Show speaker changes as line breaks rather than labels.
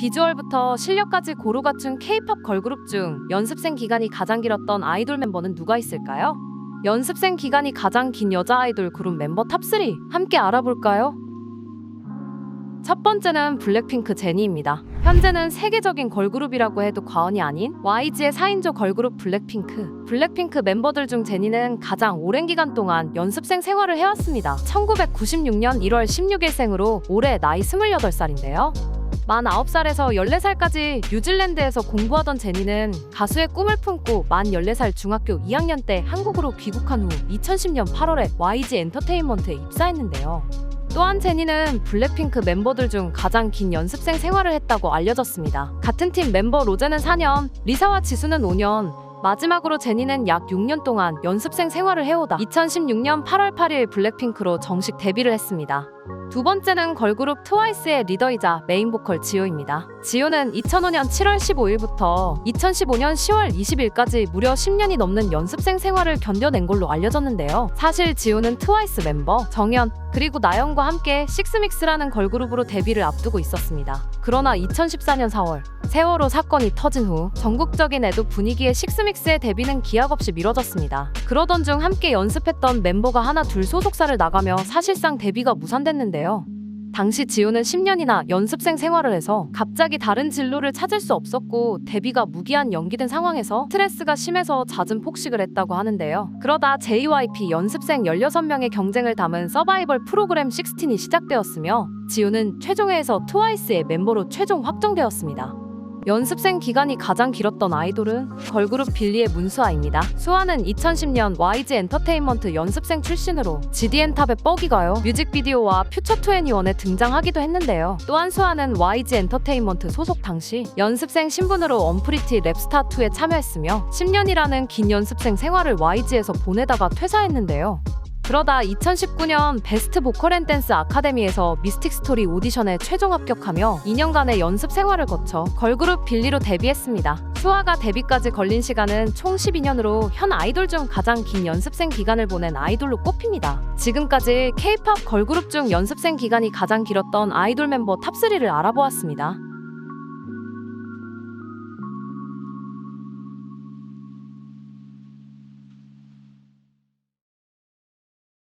비주얼부터 실력까지 고루 갖춘 K-팝 걸그룹 중 연습생 기간이 가장 길었던 아이돌 멤버는 누가 있을까요? 연습생 기간이 가장 긴 여자 아이돌 그룹 멤버 탑3 함께 알아볼까요? 첫 번째는 블랙핑크 제니입니다. 현재는 세계적인 걸그룹이라고 해도 과언이 아닌 YG의 4인조 걸그룹 블랙핑크. 블랙핑크 멤버들 중 제니는 가장 오랜 기간 동안 연습생 생활을 해왔습니다. 1996년 1월 16일 생으로 올해 나이 28살인데요. 만 9살에서 14살까지 뉴질랜드에서 공부하던 제니는 가수의 꿈을 품고 만 14살 중학교 2학년 때 한국으로 귀국한 후 2010년 8월에 YG 엔터테인먼트에 입사했는데요. 또한 제니는 블랙핑크 멤버들 중 가장 긴 연습생 생활을 했다고 알려졌습니다. 같은 팀 멤버 로제는 4년, 리사와 지수는 5년, 마지막으로 제니는 약 6년 동안 연습생 생활을 해오다 2016년 8월 8일 블랙핑크로 정식 데뷔를 했습니다. 두 번째는 걸그룹 트와이스의 리더이자 메인 보컬 지효입니다. 지효는 2005년 7월 15일부터 2015년 10월 20일까지 무려 10년이 넘는 연습생 생활을 견뎌낸 걸로 알려졌는데요. 사실 지효는 트와이스 멤버 정연 그리고 나영과 함께 식스믹스라는 걸그룹으로 데뷔를 앞두고 있었습니다. 그러나 2014년 4월 세월호 사건이 터진 후 전국적인 애도 분위기에 식스믹스의 데뷔는 기약 없이 미뤄졌습니다. 그러던 중 함께 연습했던 멤버가 하나 둘 소속사를 나가며 사실상 데뷔가 무산됐는데요. 당시 지호는 10년이나 연습생 생활을 해서 갑자기 다른 진로를 찾을 수 없었고 데뷔가 무기한 연기된 상황에서 스트레스가 심해서 잦은 폭식을 했다고 하는데요. 그러다 JYP 연습생 16명의 경쟁을 담은 서바이벌 프로그램 16이 시작되었으며 지호는 최종회에서 트와이스의 멤버로 최종 확정되었습니다. 연습생 기간이 가장 길었던 아이돌은 걸그룹 빌리의 문수아입니다. 수아는 2010년 YG 엔터테인먼트 연습생 출신으로 GD엔탑의 뻐기가요 뮤직비디오와 퓨처21에 등장하기도 했는데요. 또한 수아는 YG 엔터테인먼트 소속 당시 연습생 신분으로 언프리티 랩스타2에 참여했으며 10년이라는 긴 연습생 생활을 YG에서 보내다가 퇴사했는데요. 그러다 2019년 베스트 보컬 앤 댄스 아카데미에서 미스틱 스토리 오디션에 최종 합격하며 2년간의 연습 생활을 거쳐 걸그룹 빌리로 데뷔했습니다. 수아가 데뷔까지 걸린 시간은 총 12년으로 현 아이돌 중 가장 긴 연습생 기간을 보낸 아이돌로 꼽힙니다. 지금까지 K-팝 걸그룹 중 연습생 기간이 가장 길었던 아이돌 멤버 탑3를 알아보았습니다.